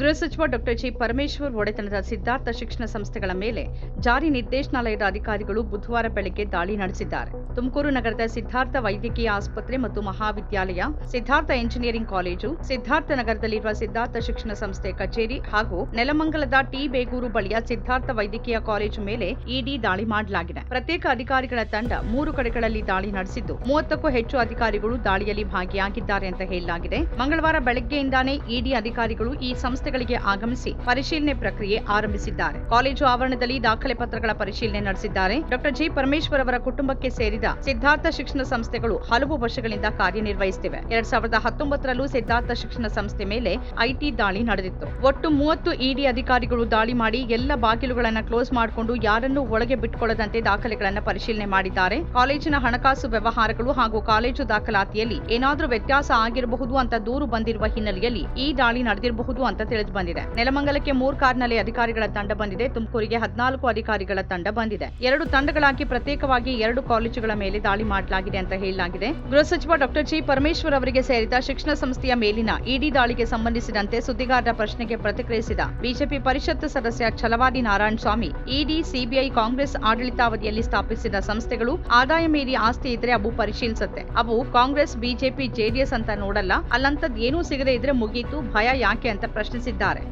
ಗೃಹ ಸಚಿವ doctor G Parameshwar ಒಡೆತನದ ಸಿದ್ಧಾರ್ಥ ಶಿಕ್ಷಣ ಸಂಸ್ಥೆಗಳ ಮೇಲೆ ಜಾರಿ ನಿರ್ದೇಶನಾಲಯದ ಅಧಿಕಾರಿಗಳು ಬುಧವಾರ ಬೆಳಗ್ಗೆ ದಾಳಿ ನಡೆಸಿದ್ದಾರೆ. ತುಮಕೂರು ನಗರದ ಸಿದ್ಧಾರ್ಥ ವೈದ್ಯಕೀಯ ಆಸ್ಪತ್ರೆ ಮತ್ತು ಮಹಾವಿದ್ಯಾಲಯ, ಸಿದ್ಧಾರ್ಥ ಎಂಜಿನಿಯರಿಂಗ್ ಕಾಲೇಜು, ಸಿದ್ಧಾರ್ಥ ನಗರದಲ್ಲಿರುವ ಸಿದ್ಧಾರ್ಥ ಶಿಕ್ಷಣ ಸಂಸ್ಥೆ ಕಚೇರಿ ಹಾಗೂ ನೆಲಮಂಗಲದ ಟಿ ಬೇಗೂರು ಬಳಿಯ ಸಿದ್ಧಾರ್ಥ ವೈದ್ಯಕೀಯ ಕಾಲೇಜು ಮೇಲೆ ಇಡಿ ದಾಳಿ ಮಾಡಲಾಗಿದೆ. ಪ್ರತ್ಯೇಕ ಅಧಿಕಾರಿಗಳ ತಂಡ ಮೂರು ಕಡೆಗಳಲ್ಲಿ ದಾಳಿ ನಡೆಸಿದ್ದು, ಮೂವತ್ತಕ್ಕೂ ಹೆಚ್ಚು ಅಧಿಕಾರಿಗಳು ದಾಳಿಯಲ್ಲಿ ಭಾಗಿಯಾಗಿದ್ದಾರೆ ಅಂತ ಹೇಳಲಾಗಿದೆ. ಮಂಗಳವಾರ ಬೆಳಗ್ಗೆಯಿಂದಾನೇ ಇಡಿ ಅಧಿಕಾರಿಗಳು ಈ ಸಂಸ್ಥೆಗಳಿಗೆ ಆಗಮಿಸಿ ಪರಿಶೀಲನೆ ಪ್ರಕ್ರಿಯೆ ಆರಂಭಿಸಿದ್ದಾರೆ. ಕಾಲೇಜು ಆವರಣದಲ್ಲಿ ದಾಖಲೆ ಪತ್ರಗಳ ಪರಿಶೀಲನೆ ನಡೆಸಿದ್ದಾರೆ. Doctor G. ಪರಮೇಶ್ವರ್ ಅವರ ಕುಟುಂಬಕ್ಕೆ ಸೇರಿದ ಸಿದ್ಧಾರ್ಥ ಶಿಕ್ಷಣ ಸಂಸ್ಥೆಗಳು ಹಲವು ವರ್ಷಗಳಿಂದ ಕಾರ್ಯನಿರ್ವಹಿಸುತ್ತಿವೆ. ಎರಡ್ ಸಾವಿರದ ಹತ್ತೊಂಬತ್ತರಲ್ಲೂ ಸಿದ್ಧಾರ್ಥ ಶಿಕ್ಷಣ ಸಂಸ್ಥೆ ಮೇಲೆ ಐಟಿ ದಾಳಿ ನಡೆದಿತ್ತು. ಒಟ್ಟು ಮೂವತ್ತು ಇಡಿ ಅಧಿಕಾರಿಗಳು ದಾಳಿ ಮಾಡಿ ಎಲ್ಲ ಬಾಗಿಲುಗಳನ್ನು ಕ್ಲೋಸ್ ಮಾಡಿಕೊಂಡು ಯಾರನ್ನೂ ಒಳಗೆ ಬಿಟ್ಕೊಳ್ಳದಂತೆ ದಾಖಲೆಗಳನ್ನು ಪರಿಶೀಲನೆ ಮಾಡಿದ್ದಾರೆ. ಕಾಲೇಜಿನ ಹಣಕಾಸು ವ್ಯವಹಾರಗಳು ಹಾಗೂ ಕಾಲೇಜು ದಾಖಲಾತಿಯಲ್ಲಿ ಏನಾದರೂ ವ್ಯತ್ಯಾಸ ಆಗಿರಬಹುದು ಅಂತ ದೂರು ಬಂದಿರುವ ಹಿನ್ನೆಲೆಯಲ್ಲಿ ಈ ದಾಳಿ ನಡೆದಿರಬಹುದು ಅಂತ ತಿಳಿದು ಬಂದಿದೆ. ನೆಲಮಂಗಲಕ್ಕೆ ಮೂರ್ ಕಾರ್ನಲ್ಲಿ ಅಧಿಕಾರಿಗಳ ತಂಡ ಬಂದಿದೆ. ತುಮಕೂರಿಗೆ ಹದಿನಾಲ್ಕು ಅಧಿಕಾರಿಗಳ ತಂಡ ಬಂದಿದೆ. ಎರಡು ತಂಡಗಳಾಗಿ ಪ್ರತ್ಯೇಕವಾಗಿ ಎರಡು ಕಾಲೇಜುಗಳ ಮೇಲೆ ದಾಳಿ ಮಾಡಲಾಗಿದೆ ಅಂತ ಹೇಳಲಾಗಿದೆ. ಗೃಹ ಸಚಿವ ಡಾಕ್ಟರ್ ಜಿ. ಪರಮೇಶ್ವರ್ ಅವರಿಗೆ ಸೇರಿದ ಶಿಕ್ಷಣ ಸಂಸ್ಥೆಯ ಮೇಲಿನ ಇಡಿ ದಾಳಿಗೆ ಸಂಬಂಧಿಸಿದಂತೆ ಸುದ್ದಿಗಾರರ ಪ್ರಶ್ನೆಗೆ ಪ್ರತಿಕ್ರಿಯಿಸಿದ ಬಿಜೆಪಿ ಪರಿಷತ್ ಸದಸ್ಯ Chalavadi Narayana Swamy, ED, CBI, Congress ಆಡಳಿತಾವಧಿಯಲ್ಲಿ ಸ್ಥಾಪಿಸಿದ ಸಂಸ್ಥೆಗಳು ಆದಾಯ ಮೀರಿ ಆಸ್ತಿ ಇದ್ರೆ ಅವು ಪರಿಶೀಲಿಸುತ್ತೆ. ಅವು ಕಾಂಗ್ರೆಸ್, ಬಿಜೆಪಿ ಜೆಡಿಎಸ್ ಅಂತ ನೋಡಲ್ಲ. ಅಲ್ಲಂತದ್ ಏನೂ ಸಿಗದೆ ಇದ್ರೆ ಮುಗೀತು. ಭಯ ಯಾಕೆ ಅಂತ ಪ್ರಶ್ನಿಸಿದ್ದಾರೆ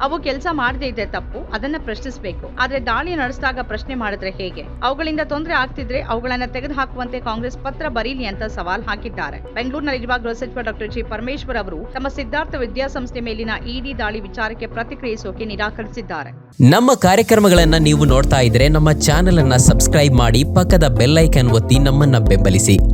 ಅವು ಕೆಲಸ ಮಾಡದೇ ಇದ್ರೆ ತಪ್ಪು, ಅದನ್ನ ಪ್ರಶ್ನಿಸಬೇಕು. ಆದ್ರೆ ದಾಳಿ ನಡೆಸಿದಾಗ ಪ್ರಶ್ನೆ ಮಾಡಿದ್ರೆ ಹೇಗೆ? ಅವುಗಳಿಂದ ತೊಂದರೆ ಆಗ್ತಿದ್ರೆ ಅವುಗಳನ್ನ ತೆಗೆದು ಹಾಕುವಂತೆ ಕಾಂಗ್ರೆಸ್ ಪತ್ರ ಬರೀಲಿ ಅಂತ ಸವಾಲ್ ಹಾಕಿದ್ದಾರೆ. ಬೆಂಗಳೂರಿನಲ್ಲಿರುವ ಗೃಹ ಸಚಿವ ಡಾಕ್ಟರ್ ಜಿ. ಪರಮೇಶ್ವರ್ ಅವರು ತಮ್ಮ ಸಿದ್ಧಾರ್ಥ ವಿದ್ಯಾಸಂಸ್ಥೆ ಮೇಲಿನ ಇಡಿ ದಾಳಿ ವಿಚಾರಕ್ಕೆ ಪ್ರತಿಕ್ರಿಯಿಸೋಕೆ ನಿರಾಕರಿಸಿದ್ದಾರೆ. ನಮ್ಮ ಕಾರ್ಯಕ್ರಮಗಳನ್ನ ನೀವು ನೋಡ್ತಾ ಇದ್ರೆ ನಮ್ಮ ಚಾನೆಲ್ ಅನ್ನ ಸಬ್ಸ್ಕ್ರೈಬ್ ಮಾಡಿ ಪಕ್ಕದ ಬೆಲ್ ಐಕನ್ ಒತ್ತಿ ನಮ್ಮನ್ನ ಬೆಂಬಲಿಸಿ.